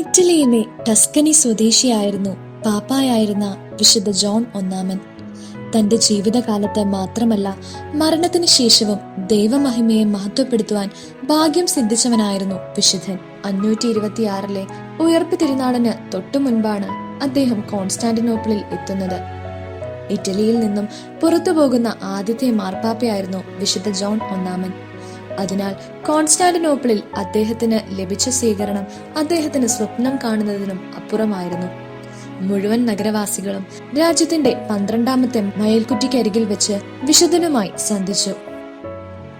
ഇറ്റലിയിലെ ടസ്കനി സ്വദേശിയായിരുന്നു പാപ്പായായിരുന്ന വിശുദ്ധ ജോൺ ഒന്നാമൻ. തന്റെ ജീവിതകാലത്ത് മാത്രമല്ല മരണത്തിന് ശേഷവും ദൈവമഹിമയെ മഹത്വപ്പെടുത്തുവാൻ ഭാഗ്യം സിദ്ധിച്ചവനായിരുന്നു വിശുദ്ധൻ. അഞ്ഞൂറ്റി ഇരുപത്തിയാറിലെ ഉയർപ്പ് തിരുനാളിന് തൊട്ടു മുൻപാണ് അദ്ദേഹം കോൺസ്റ്റാന്റിനോപ്പിളിൽ എത്തുന്നത്. ഇറ്റലിയിൽ നിന്നും പുറത്തു പോകുന്ന ആദ്യത്തെ മാർപ്പാപ്പയായിരുന്നു വിശുദ്ധ ജോൺ ഒന്നാമൻ. അതിനാൽ കോൺസ്റ്റാന്റിനോപ്പിളിൽ അദ്ദേഹത്തിന് ലഭിച്ച സ്വീകരണം അദ്ദേഹത്തിന് സ്വപ്നം കാണുന്നതിനും അപ്പുറമായിരുന്നു. മുഴുവൻ നഗരവാസികളും രാജ്യത്തിന്റെ പന്ത്രണ്ടാമത്തെ മയൽക്കുറ്റിക്കരികിൽ വെച്ച് വിശുദ്ധനുമായി സന്ധിച്ചു.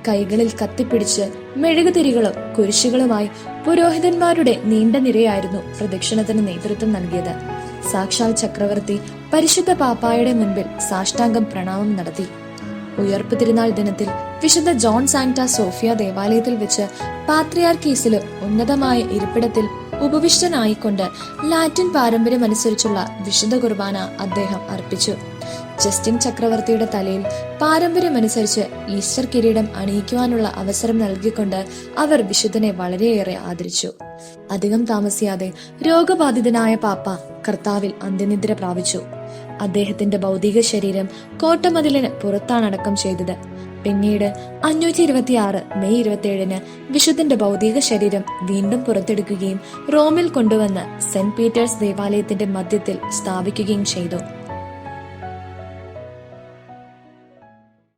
കൈകളിൽ കത്തിപ്പിടിച്ച് മെഴുകുതിരികളും കുരിശുകളുമായി പുരോഹിതന്മാരുടെ നീണ്ട നിരയായിരുന്നു പ്രദക്ഷിണത്തിന് നേതൃത്വം നൽകിയത്. സാക്ഷാൽ ചക്രവർത്തി പരിശുദ്ധ പാപ്പായുടെ മുൻപിൽ സാഷ്ടാംഗം പ്രണാമം നടത്തി. ഉയർപ്പ് തിരുനാൾ ദിനത്തിൽ വിശുദ്ധ ജോൺ സാന്റ സോഫിയ ദേവാലയത്തിൽ വെച്ച് പാത്രിയാർക്കീസിൽ ഉന്നതമായ ഇരിപ്പിടത്തിൽ ഉപവിഷ്ടനായിക്കൊണ്ട് ലാറ്റിൻ പാരമ്പര്യമനുസരിച്ചുള്ള വിശുദ്ധ കുർബാന അദ്ദേഹം അർപ്പിച്ചു. ജസ്റ്റിൻ ചക്രവർത്തിയുടെ തലയിൽ പാരമ്പര്യമനുസരിച്ച് ഈസ്റ്റർ കിരീടം അണിയിക്കുവാനുള്ള അവസരം നൽകിക്കൊണ്ട് അവർ വിശുദ്ധനെ വളരെയേറെ ആദരിച്ചു. അധികം താമസിയാതെ രോഗബാധിതനായ പാപ്പ കർത്താവിൽ അന്ത്യനിദ്ര പ്രാപിച്ചു. അദ്ദേഹത്തിന്റെ ഭൗതിക ശരീരം കോട്ടമതിലിന് പുറത്താണ് അടക്കം ചെയ്തത്. പിന്നീട് അഞ്ഞൂറ്റി ഇരുപത്തി ആറ് മെയ് ഇരുപത്തിയേഴിന് വിശുദ്ധന്റെ ഭൗതിക ശരീരം വീണ്ടും പുറത്തെടുക്കുകയും റോമിൽ കൊണ്ടുവന്ന് സെന്റ് പീറ്റേഴ്സ് ദേവാലയത്തിന്റെ മധ്യത്തിൽ സ്ഥാപിക്കുകയും ചെയ്തു.